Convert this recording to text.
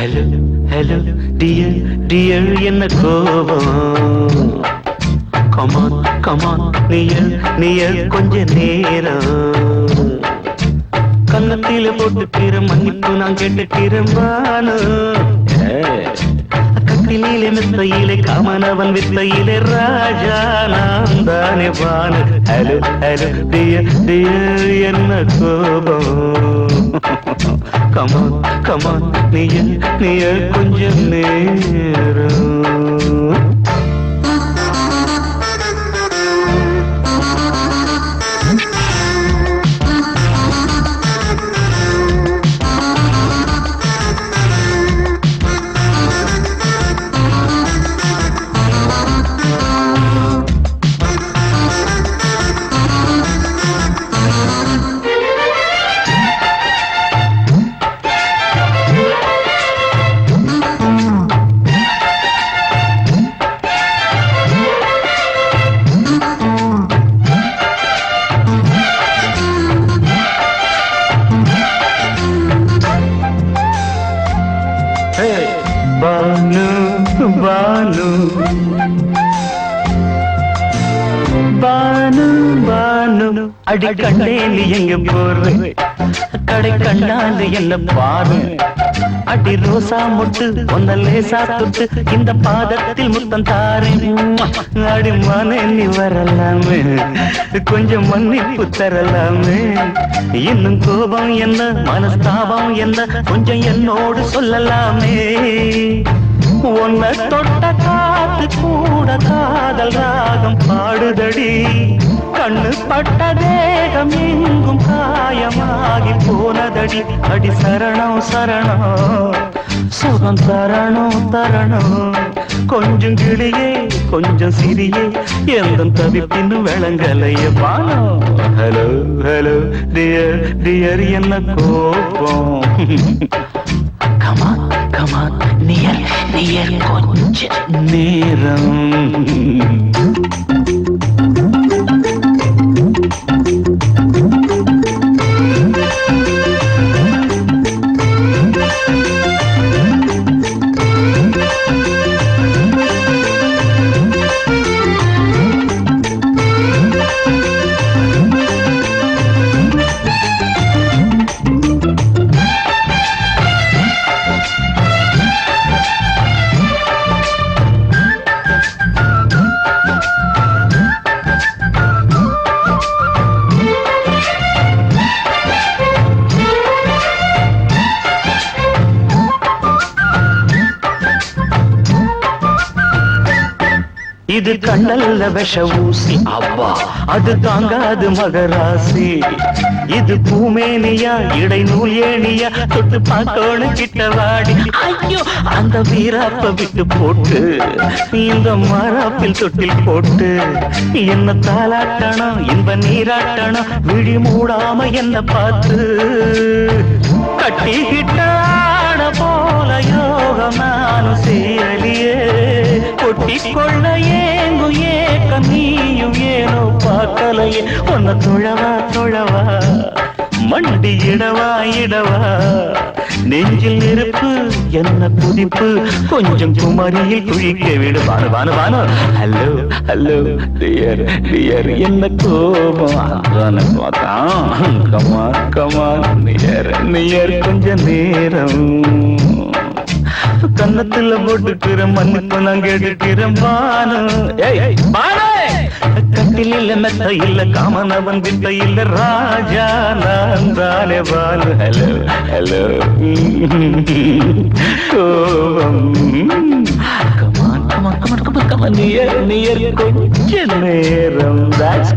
Hello hello dear dear என்ன கோபம்? Come on come on near near கொஞ்ச நேரம். கன்னத்தில போட்டு பிற மன்னிப்பு நான் கேட்டு திரும்பானோ? காட்டிலே மெத்தையிலே கமனவன் வித்தையிலே ராஜா நாம் தானே பானு அலு அலு டிய டிய என்ன கோபம். கமான் கமான் நியர் நியர் கொஞ்சம் நேரம். பானு அடி கண்டே நீ எங்க போறது கடை கண்ணாந்து என்ன பாரு அடி ரோசா முட்டு ஒன்ன லேசா தொட்டு இந்த பாதத்தில் முத்தம் தாரே. அடி மனே நீ வரலாமே. கொஞ்சம் மன்னிப்பு தரலாமே. இன்னும் கோபம் என்ன மனஸ்தாபம் என்ன கொஞ்சம் என்னோடு சொல்லலாமே. உன்னை தொட்ட காத்து கூட காதல் ராகம் பாடுதடி. கண்ணு பட்ட தேகம் எங்கும் காயமாகி போனதடி. அடி சரணம் சரணம். சுகம் தரணும் தரணும். கொஞ்சம் கிளியே கொஞ்சம் சிறியே. எந்த தவிப்பின்னு விளங்கலைய பானோ ஹலோ ஹலோ டியர் டியர் என்ன கோபம்? கமான் கமான் நியர் நியர் கொஞ்ச நேரம். இது கண்ணல்ல விஷ ஊசி. அப்பா அது தாங்காது மகராசி. இது பூமேனியா இடை நூல் தொட்டு பார்த்தோன்னு கிட்ட வாடி. ஐயோ அந்த வீராப்ப விட்டு போட்டு இந்த மாறாப்பில் தொட்டில் போட்டு என்ன தாலாட்டணும் இன்ப நீராட்டணும் விழி மூடாம என்ன பார்த்து. கட்டிக்கிட்ட ஆட போல யோகமானு நானும் சேரலியே. கொட்டி கொள்ள ஏங்கும் நீயும் ஏனோ பார்க்கலையே. ஒன்ன தொழவா தொழவா. மண்டி இடவா இடவா. நெஞ்சில் நெருப்பு என்ன புதிப்பு கொஞ்சம் குமரியில் குழிக்க விடு. வானு வானு வானு. ஹலோ ஹலோ டியர் டியர் என்ன கோபம்? அதான பார்த்தான் கமா கமா நியர் நியர் கொஞ்ச நேரம். கன்னத்துல போட்டுக்கிற மன்னிப்பு நான் கேட்டுக்கிறேன் பானு ஏய் பானு கட்டில் இல்ல மெத்த இல்ல காமனவன் வித்த இல்ல ராஜா நான் தானே பானு ஹலோ ஹலோ கோபம் come on come on come on come on come on near near கொஞ்ச நேரம் that's